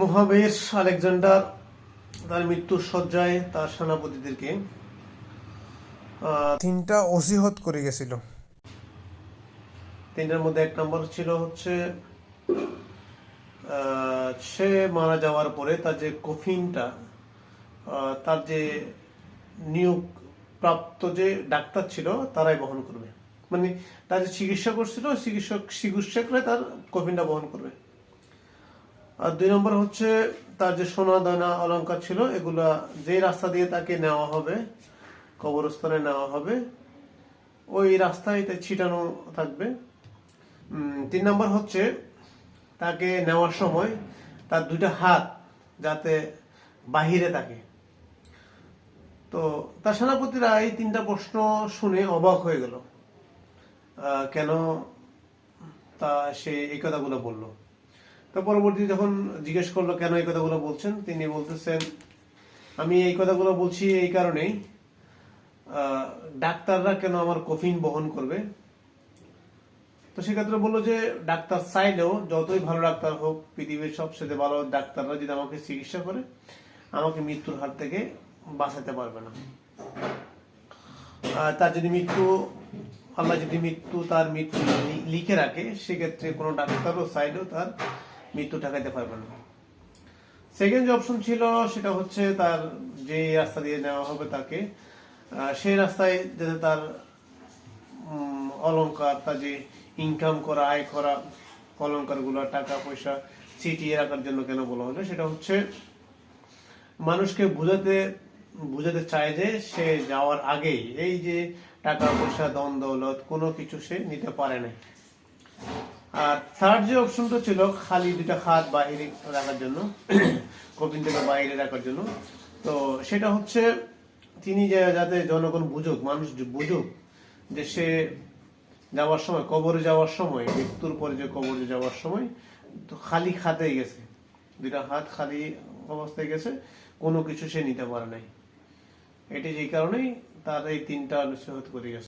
মহাবীর Alexander তার মৃত্যুর শয্যায় তার সেনাপতিদেরকে তিনটা অসিহত করে গেছিল। তিনটার মধ্যে এক নম্বর ছিল হচ্ছে সে মারা যাওয়ার পরে তার যে কফিনটা তার যে নিয়োগ প্রাপ্ত যে ডাক্তার ছিল তারাই বহন করবে। মানে তার যে চিকিৎসা করছিল চিকিৎসক চিকিৎসকরাই তার কফিনটা বহন করবে। আর দুই নম্বর হচ্ছে তার যে সোনা, দানা অলঙ্কার ছিল, এগুলা যে রাস্তা দিয়ে তাকে নেওয়া হবে, কবরস্থানে নেওয়া হবে, ওই রাস্তায় ছিটানো থাকবে। তিন নম্বর হচ্ছে তাকে নেওয়ার সময় তার দুইটা হাত যাতে বাহিরে থাকে। তো তার সেনাপতিরা এই তিনটা প্রশ্ন শুনে অবাক হয়ে গেল। কেন তা সে এই কথাগুলো বলল? তো পরবর্তী যখন জিজ্ঞেস করল, কেন এই কথাগুলো বলছেন? তিনি বলতেছেন, আমি এই কথাগুলো বলছি এই কারণেই ডাক্তাররা কেন আমার কফিন বহন করবে? তো সেক্ষেত্রে বলল যে, ডাক্তার চাইলেও যতই ভালো ডাক্তার হোক, পৃথিবীর সবচেয়ে ভালো ডাক্তাররা যদি আমাকে চিকিৎসা করে, আমাকে মৃত্যুর হাত থেকে বাঁচাতে পারবে না। তার যদি মৃত্যু, আল্লাহ যদি মৃত্যু, তার মৃত্যু লিখে রাখে, সেক্ষেত্রে কোনো ডাক্তারও চাইলেও তার মৃত্যু ঠেকাইতে পারবে না। সেকেন্ড যে অপশন ছিল সেটা হচ্ছে তার যে রাস্তা দিয়ে নেওয়া হবে তাকে সেই রাস্তায় যাতে তার উম, অলংকার তার যে ইনকাম করা আয় করা অলংকারগুলো টাকা পয়সা ছিটিয়ে রাখার জন্য কেন বলা হলো সেটা হচ্ছে মানুষকে বুঝাতে বুঝাতে চায় যে সে যাওয়ার আগেই এই যে টাকা পয়সা দন দৌলত কোনো কিছু সে নিতে পারে না থার্ড যে অপশনটা ছিল খালি দুটা হাত বাইরে রাখার জন্য কপিন থেকে বাইরে রাখার জন্য তো সেটা হচ্ছে তিনি যে যাতে জনগণ বুঝুক মানুষ বুঝুক যে সে যাওয়ার সময় কবরে যাওয়ার সময় মৃত্যুর পরে যে কবরে যাওয়ার সময় তো খালি খাতেই গেছে। দুটা হাত খালি অবস্থায় গেছে কোনো কিছু সে নিতে পারে নাই। এটি যে কারণেই তার এই তিনটা অনুষ্ঠিত করে গেছে